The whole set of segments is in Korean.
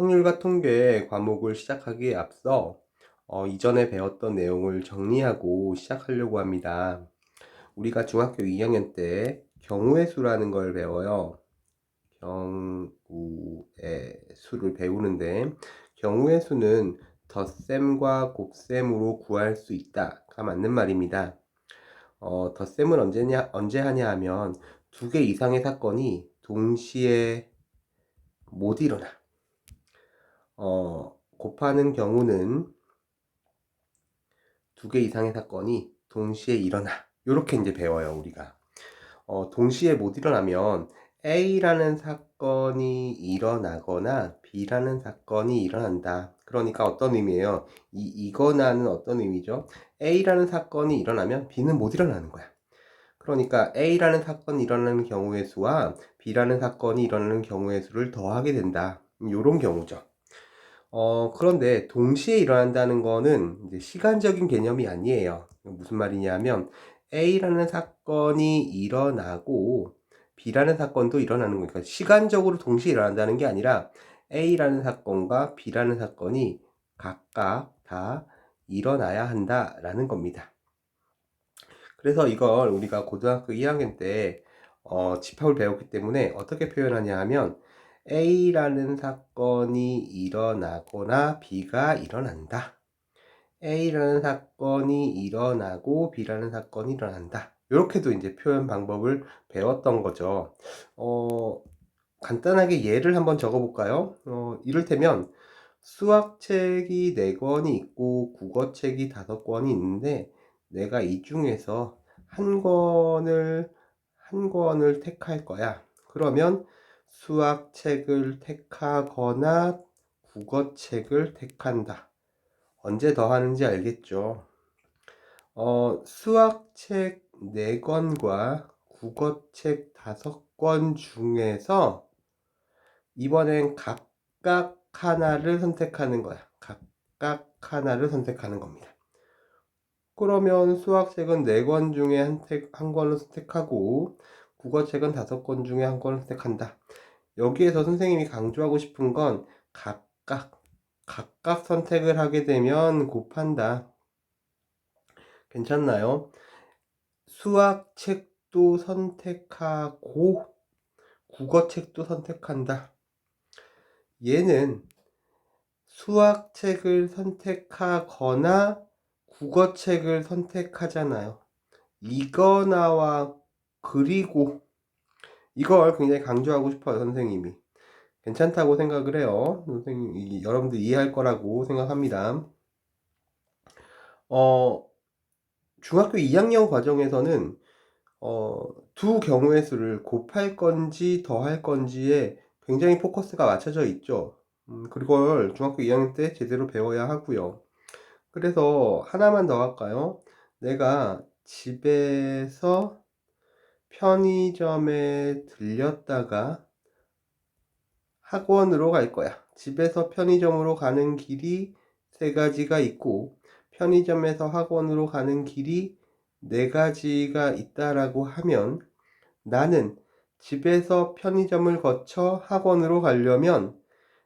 확률과 통계 과목을 시작하기에 앞서 어, 이전에 배웠던 내용을 정리하고 시작하려고 합니다. 우리가 중학교 2학년 때 경우의 수라는 걸 배워요. 경우의 수를 배우는데 경우의 수는 덧셈과 곱셈으로 구할 수 있다가 맞는 말입니다. 어, 덧셈을 언제냐, 언제 하냐 하면 두 개 이상의 사건이 동시에 못 일어나. 어, 곱하는 경우는 두 개 이상의 사건이 동시에 일어나. 이렇게 이제 배워요, 우리가. 어, 동시에 못 일어나면 A라는 사건이 일어나거나 B라는 사건이 일어난다. 그러니까 어떤 의미예요? 이 이거나는 어떤 의미죠? A라는 사건이 일어나면 B는 못 일어나는 거야. 그러니까 A라는 사건이 일어나는 경우의 수와 B라는 사건이 일어나는 경우의 수를 더하게 된다. 이런 경우죠. 어, 그런데 동시에 일어난다는 거는 이제 시간적인 개념이 아니에요. 무슨 말이냐면 A라는 사건이 일어나고 B라는 사건도 일어나는 거니까 시간적으로 동시에 일어난다는 게 아니라 A라는 사건과 B라는 사건이 각각 다 일어나야 한다라는 겁니다. 그래서 이걸 우리가 고등학교 2학년 때 어, 집합을 배웠기 때문에 어떻게 표현하냐 하면 A라는 사건이 일어나거나 B가 일어난다. A라는 사건이 일어나고 B라는 사건이 일어난다. 이렇게도 이제 표현 방법을 배웠던 거죠. 어, 간단하게 예를 한번 적어볼까요? 어, 이를테면 수학책이 4권이 있고 국어책이 5권이 있는데 내가 이 중에서 한 권을 한 권을 택할 거야. 그러면 수학책을 택하거나 국어책을 택한다. 언제 더 하는지 알겠죠? 어, 수학책 4권과 국어책 5권 중에서 이번엔 각각 하나를 선택하는 거야. 각각 하나를 선택하는 겁니다. 그러면 수학책은 4권 중에 한, 택, 한 권을 선택하고 국어책은 5권 중에 한 권을 선택한다. 여기에서 선생님이 강조하고 싶은 건 각각, 각각 선택을 하게 되면 곱한다. 괜찮나요? 수학책도 선택하고 국어책도 선택한다. 얘는 수학책을 선택하거나 국어책을 선택하잖아요. 이거나와 그리고 이걸 굉장히 강조하고 싶어요, 선생님이. 괜찮다고 생각을 해요. 선생님, 여러분들 이해할 거라고 생각합니다. 어, 중학교 2학년 과정에서는 어, 두 경우의 수를 곱할 건지 더할 건지에 굉장히 포커스가 맞춰져 있죠. 음, 그걸 중학교 2학년 때 제대로 배워야 하고요. 그래서 하나만 더 할까요? 내가 집에서 편의점에 들렸다가 학원으로 갈 거야. 집에서 편의점으로 가는 길이 세 가지가 있고 편의점에서 학원으로 가는 길이 네 가지가 있다라고 하면 나는 집에서 편의점을 거쳐 학원으로 가려면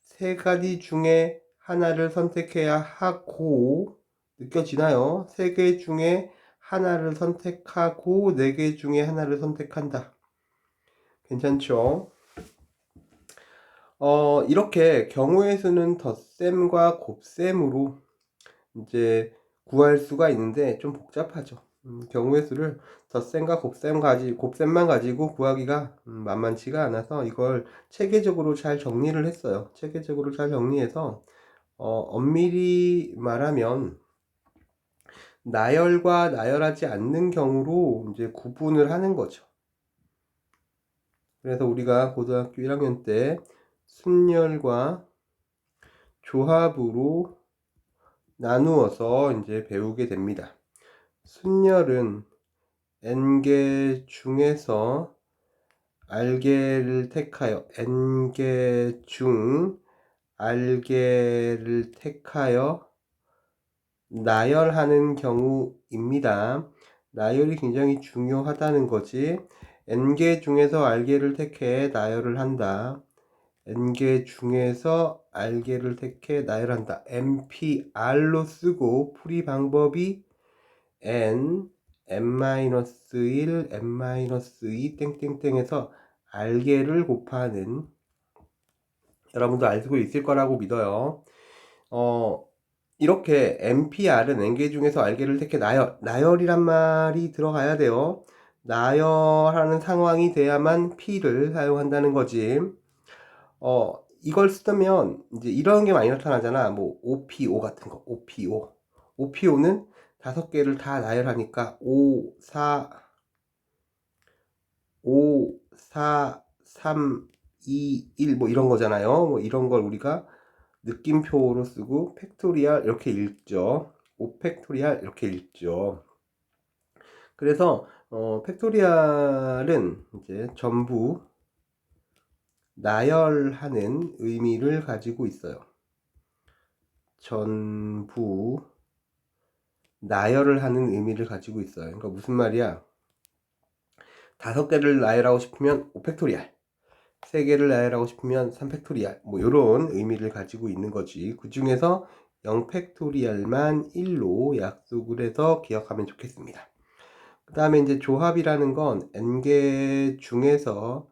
세 가지 중에 하나를 선택해야 하고 느껴지나요? 세 개 중에 하나를 선택하고 네 개 중에 하나를 선택한다. 괜찮죠? 어, 이렇게 경우의 수는 덧셈과 곱셈으로 이제 구할 수가 있는데 좀 복잡하죠. 음, 경우의 수를 덧셈과 곱셈 가지 곱셈만 가지고 구하기가 음, 만만치가 않아서 이걸 체계적으로 잘 정리를 했어요. 체계적으로 잘 정리해서 어, 엄밀히 말하면 나열과 나열하지 않는 경우로 이제 구분을 하는 거죠. 그래서 우리가 고등학교 1학년 때 순열과 조합으로 나누어서 이제 배우게 됩니다. 순열은 n개 중에서 알개를 택하여 n개 중 알개를 택하여 나열하는 경우입니다. 나열이 굉장히 중요하다는 거지. n개 중에서 알개를 택해 나열을 한다. n개 중에서 r개를 택해 나열한다. npr로 쓰고 풀이 방법이 n n-1 n-2 땡땡땡에서 r개를 곱하는 여러분도 알고 있을 거라고 믿어요. 어, 이렇게 NPR은 N개 중에서 R개를 택해 나열, 나열이란 말이 들어가야 돼요. 나열하는 상황이 돼야만 P를 사용한다는 거지. 어, 이걸 쓰면 이제 이런 게 많이 나타나잖아. 뭐 OPO 같은 거. OPO. OPO는 다섯 개를 다 나열하니까 5, 4, 5, 4, 3, 2, 1 뭐 이런 거잖아요. 뭐 이런 걸 우리가 느낌표로 쓰고 팩토리얼 이렇게 읽죠. 5 팩토리얼 이렇게 읽죠. 그래서 어, 팩토리얼은 이제 전부 나열하는 의미를 가지고 있어요. 전부 나열을 하는 의미를 가지고 있어요. 그러니까 무슨 말이야? 다섯 개를 나열하고 싶으면 5팩토리얼. 세 개를 나열하고 싶으면 3팩토리얼. 뭐 이런 의미를 가지고 있는 거지. 그 중에서 0팩토리얼만 1로 약속을 해서 기억하면 좋겠습니다. 그 다음에 이제 조합이라는 건 n개 중에서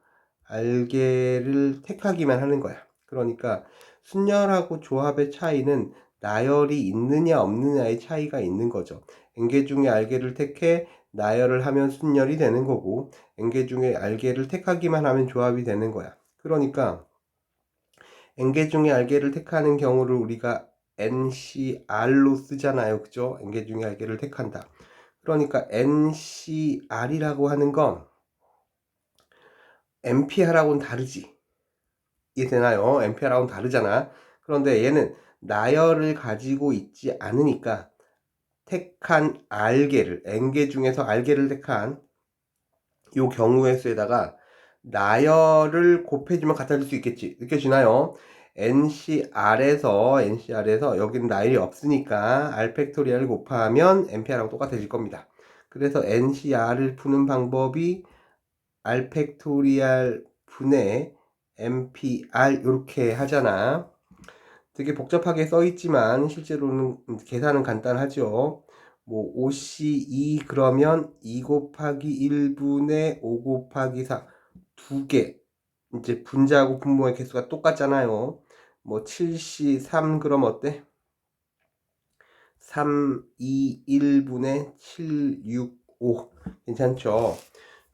r개를 택하기만 하는 거야. 그러니까 순열하고 조합의 차이는 나열이 있느냐 없느냐의 차이가 있는 거죠. n개 중에 r개를 택해 나열을 하면 순열이 되는 거고 n개 중에 r개를 택하기만 하면 조합이 되는 거야. 그러니까 n개 중에 r개를 택하는 경우를 우리가 ncr로 쓰잖아요. 그죠? n개 중에 r개를 택한다. 그러니까 ncr이라고 하는 건 mpr하고는 다르지. 이해되나요? mpr하고는 다르잖아. 그런데 얘는 나열을 가지고 있지 않으니까 택한 R개를 N개 중에서 R개를 택한 요 경우의 수에다가 나열을 곱해주면 같아질 수 있겠지 느껴지나요? NCR에서 NCR에서 여기는 나열이 없으니까 R 팩토리얼 곱하면 NPR하고 똑같아질 겁니다. 그래서 NCR을 푸는 방법이 R 팩토리얼 분의 NPR 이렇게 하잖아. 되게 복잡하게 써 있지만 실제로는 계산은 간단하죠. 뭐 5C2 그러면 2 곱하기 1분의 5 곱하기 4 두 개. 이제 분자하고 분모의 개수가 똑같잖아요. 뭐 7C3 그럼 어때? 3, 2, 1분의 7, 6, 5 괜찮죠?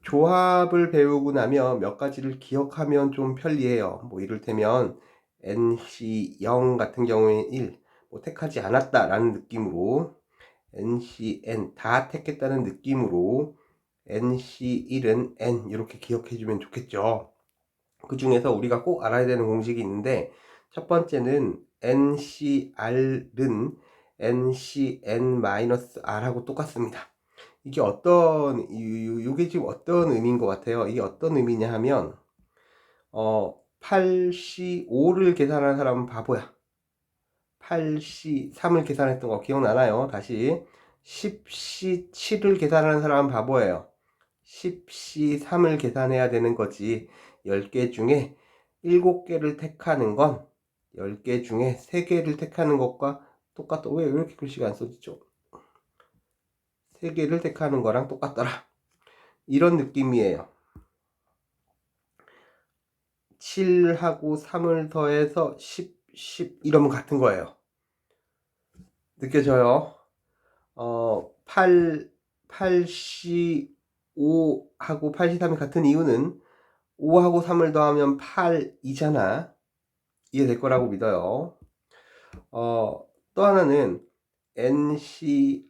조합을 배우고 나면 몇 가지를 기억하면 좀 편리해요. 뭐 이를테면 NC0 같은 경우에는 1, 뭐 택하지 않았다라는 느낌으로 NCN 다 택했다는 느낌으로 NC1은 N 이렇게 기억해 주면 좋겠죠. 그 중에서 우리가 꼭 알아야 되는 공식이 있는데 첫 번째는 NCR은 NCN-R하고 똑같습니다. 이게 어떤 이게 지금 어떤 의미인 것 같아요. 이게 어떤 의미냐 하면 어 8C5를 계산한 사람은 바보야. 8C3을 계산했던 거 기억나나요? 다시 10C7을 계산하는 사람은 바보예요. 10C3을 계산해야 되는 거지. 10개 중에 7개를 택하는 건 10개 중에 3개를 택하는 것과 똑같다. 왜, 왜 이렇게 글씨가 안 써지죠? 3개를 택하는 거랑 똑같더라. 이런 느낌이에요. 7하고 3을 더해서 10, 10 이러면 같은 거예요. 느껴져요? 어, 8, 8C 5하고 8C3이 같은 이유는 5하고 3을 더하면 8이잖아. 이해될 거라고 믿어요. 어, 또 하나는 NCR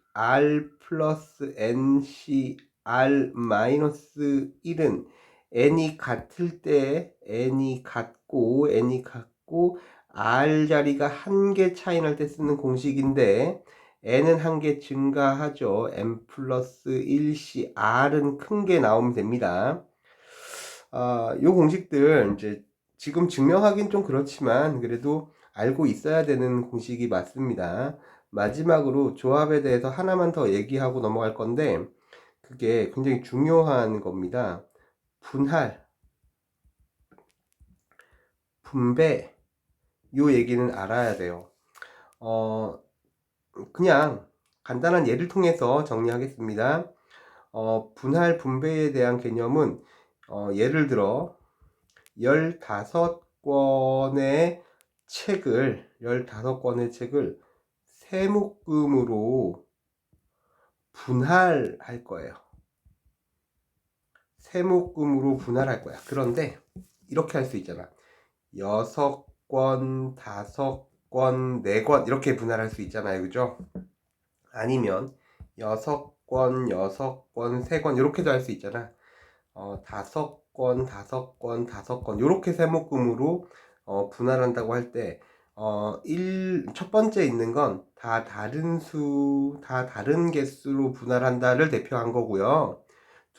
플러스 NCR 마이너스 1은 n이 같을 때 n이 같고 n이 같고 r 자리가 한 개 차이 날 때 쓰는 공식인데 n은 한 개 증가하죠. n 플러스 1c r은 큰 게 나오면 됩니다. 아, 요 공식들 이제 지금 증명하긴 좀 그렇지만 그래도 알고 있어야 되는 공식이 맞습니다. 마지막으로 조합에 대해서 하나만 더 얘기하고 넘어갈 건데 그게 굉장히 중요한 겁니다. 분할 분배 요 얘기는 알아야 돼요. 어 그냥 간단한 예를 통해서 정리하겠습니다. 어, 분할 분배에 대한 개념은 어, 예를 들어 15권의 책을 15권의 책을 세묶음으로 분할할 거예요. 세묶음으로 분할할 거야. 그런데 이렇게 할 수 있잖아. 6권, 5권, 4권 이렇게 분할할 수 있잖아요. 그죠? 아니면 6권, 6권, 3권 이렇게도 할 수 있잖아. 어, 5권, 5권, 5권 이렇게 세목금으로 어, 분할한다고 할 때 어, 1, 첫 번째 있는 건 다 다른 수, 다 다른 개수로 분할한다를 대표한 거고요.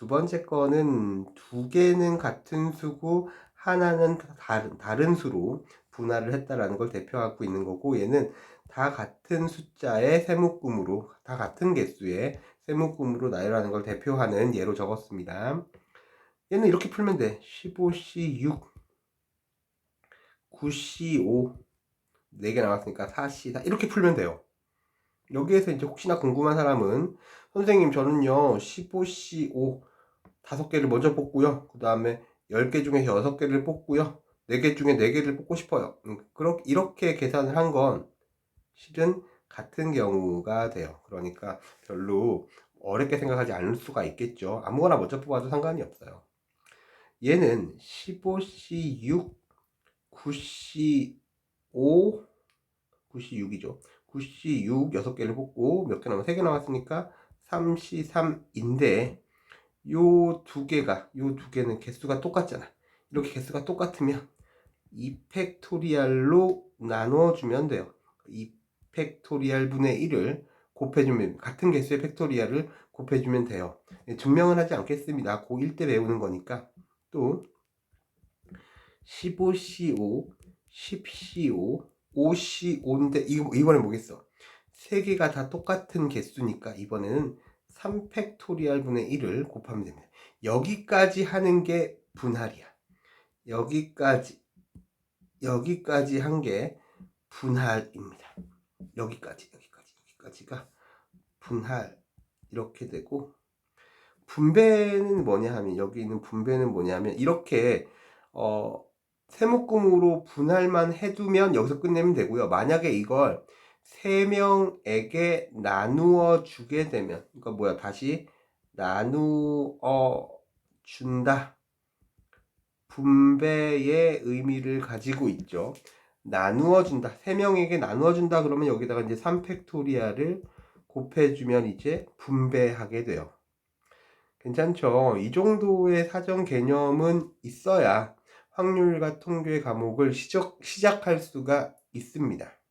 두 번째 거는 두 개는 같은 수고 하나는 다른, 다른 수로 분할을 했다라는 걸 대표하고 있는 거고 얘는 다 같은 숫자의 세묶음으로 다 같은 개수의 세묶음으로 나열하는 걸 대표하는 예로 적었습니다. 얘는 이렇게 풀면 돼. 15C 6 9C 5 4개 나왔으니까 4C 4 이렇게 풀면 돼요. 여기에서 이제 혹시나 궁금한 사람은 선생님 저는요 15C 5 5개를 먼저 뽑고요. 그 다음에 10개 중에 6개를 뽑고요. 4개 중에 4개를 뽑고 싶어요. 음, 그렇게 이렇게 계산을 한 건 실은 같은 경우가 돼요. 그러니까 별로 어렵게 생각하지 않을 수가 있겠죠. 아무거나 먼저 뽑아도 상관이 없어요. 얘는 15C 6, 9C 5, 9C 6이죠. 9C 6 6개를 뽑고 몇 개 남아? 3개 남았으니까 3C 3인데 요 두 개가 요 두 개는 개수가 똑같잖아. 이렇게 개수가 똑같으면 2 팩토리알로 나누어주면 돼요. 2 팩토리알 분의 1을 곱해주면 같은 개수의 팩토리알을 곱해주면 돼요. 예, 증명은 하지 않겠습니다. 고1 때 배우는 거니까 또 15CO, 10CO, 5CO5인데 이번에 뭐겠어? 세 개가 다 똑같은 개수니까 이번에는 3팩토리알 분의 1을 곱하면 됩니다. 여기까지 하는 게 분할이야. 여기까지 여기까지 한 게 분할입니다. 여기까지 여기까지 여기까지가 분할 이렇게 되고 분배는 뭐냐 하면 여기 있는 분배는 뭐냐 하면 이렇게 어 세목금으로 분할만 해두면 여기서 끝내면 되고요. 만약에 이걸 세 명에게 나누어 주게 되면 그러니까 뭐야 다시 나누어 준다 분배의 의미를 가지고 있죠. 나누어 준다 세 명에게 나누어 준다 그러면 여기다가 이제 3팩토리아를 곱해주면 이제 분배하게 돼요. 괜찮죠? 이 정도의 사전 개념은 있어야 확률과 통계 과목을 시작, 시작할 수가 있습니다.